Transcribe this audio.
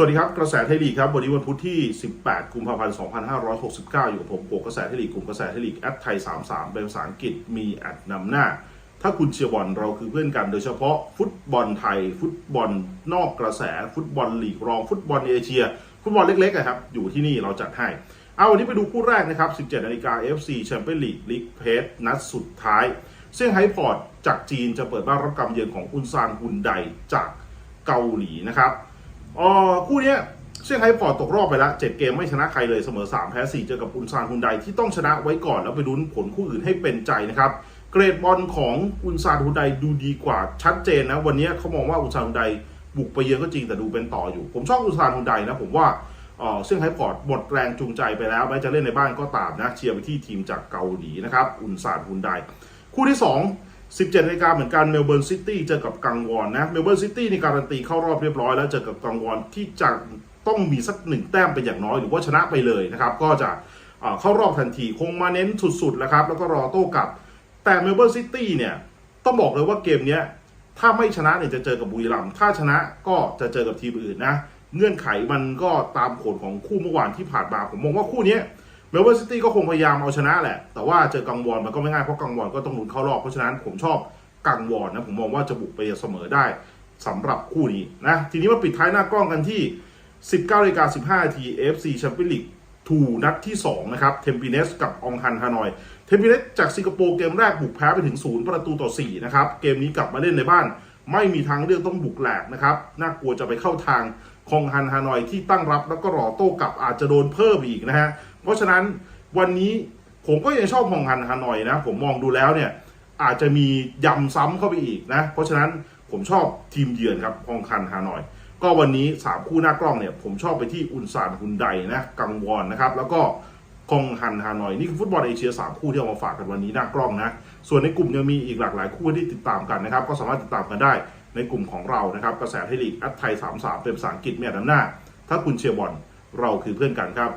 สวัสดีครับกระแสไทยลีกครับวันนี้วันพุธที่ 18 กุมภาพันธ์ 2569 อยู่กับผมโกกระแสไทยลีกกลุ่มกระแสไทยลีกแอดไทย 33 เป็นภาษาอังกฤษมีแอดนำหน้า ถ้าคุณเชียร์บอลเราคือเพื่อนกัน โดยเฉพาะฟุตบอลไทย ฟุตบอลนอกกระแส ฟุตบอลลีกรอง ฟุตบอลเอเชีย ฟุตบอลเล็กๆอะครับ อยู่ที่นี่เราจัดให้ เอาวันนี้ไปดูคู่แรกนะครับ 17นาฬิกา FC แชมเปี้ยนลีกลีกเพจนัดสุดท้ายเซี่ยงไฮ้พอร์ตจากจีนจะเปิดบ้านรับกำเยือนของอุนซานฮุนไดจากเกาหลีนะครับ อ่อคู่เนี้ยเซี่ยงไฮ้พอร์ตตกรอบไปแล้ว7เกมไม่ชนะใครเลยเสมอ 3 แพ้4เจอกับอุนซานฮุนไดที่ต้องชนะไว้ก่อนแล้วไปลุ้นผลคู่อื่นให้เป็นใจนะครับเกรดบอลของอุนซานฮุนไดดูดีกว่าชัดเจนนะวันนี้เขามองว่าอุนซานฮุนไดบุกไปเยือนก็จริงแต่ดูเป็นต่ออยู่ ผมชอบอุนซานฮุนไดนะผมว่าเออเซี่ยงไฮ้พอร์ตหมดแรงจูงใจไปแล้วแม้จะเล่นในบ้านก็ตามนะเชียร์ไปที่ทีมจากเกาหลีนะครับอุนซานฮุนไดคู่ที่ 2 17นาฬิกาเหมือนกันเมลเบิร์นซิตี้เจอกับกังวอนนะเมลเบิร์นซิตี้ในการันตีเข้ารอบเรียบร้อยแล้วเจอกับกังวอนที่จะต้องมีสักหนึ่งแต้มเป็นอย่างน้อยหรือว่าชนะไปเลยนะครับก็จะเข้ารอบทันทีคงมาเน้นสุดๆแล้วครับแล้วก็รอโต้กลับ แต่เมลเบิร์นซิตี้เนี่ยต้องบอกเลยว่าเกมนี้ถ้าไม่ชนะเนี่ยจะเจอกับบุรีรัมย์ถ้าชนะก็จะเจอกับทีมอื่นนะเงื่อนไขมันก็ตามผลของคู่เมื่อวานที่ผ่านมาผมมองว่าคู่นี้ เมลเบิร์ซิตี้ก็คงพยายามเอาชนะแหละ แต่ว่าเจอกังวอนมันก็ไม่ง่ายเพราะกังวอนก็ต้องลุ้นเข้ารอบเพราะฉะนั้นผมชอบกังวอนนะผมมองว่าจะบุกไปเสมอได้สำหรับคู่นี้นะ ทีนี้มาปิดท้ายหน้ากล้องกันที่ 19นาฬิกา15นาที AFC แชมเปี้ยนลีก2นัดที่ 2 นะครับ เทมปิเนสกับองฮันฮานอย เทมปิเนสจากสิงคโปร์เกมแรกบุกแพ้ไปถึง 0 ประตูต่อ 4 นะครับ เกมนี้กลับมาเล่นในบ้าน ไม่มีทางเลือกต้องบุกแหลกนะครับ น่ากลัวจะไปเข้าทางคองฮันฮานอยที่ตั้งรับแล้วก็รอโต้กลับอาจจะโดนเพิ่มอีกนะฮะ ราะฉะนั้นวันนี้ผมก็ยังชอบฮองฮันฮานอยนะ ผมมองดูแล้วเนี่ยอาจจะมียำซ้ำเข้าไปอีกนะ เพราะฉะนั้นผมชอบทีมเยือนครับฮองคันฮานอย ก็วันนี้ 3 คู่หน้ากล้องเนี่ย ผมชอบไปที่อุนซานฮุนไดนะกังวอนนะครับ แล้วก็คองฮันฮานอย นี่คือฟุตบอลเอเชีย 3 คู่ที่เอามาฝากกันวันนี้หน้ากล้องนะ ส่วนในกลุ่มยังมีอีกหลากหลายคู่ที่ติดตามกันนะครับ ก็สามารถติดตามกันได้ในกลุ่มของเรานะครับ กระแสไทยลีกแอดไทย 33 เป็นภาษาอังกฤษเมียดำหน้า ถ้าคุณเชียร์บอลเราคือเพื่อนกันครับ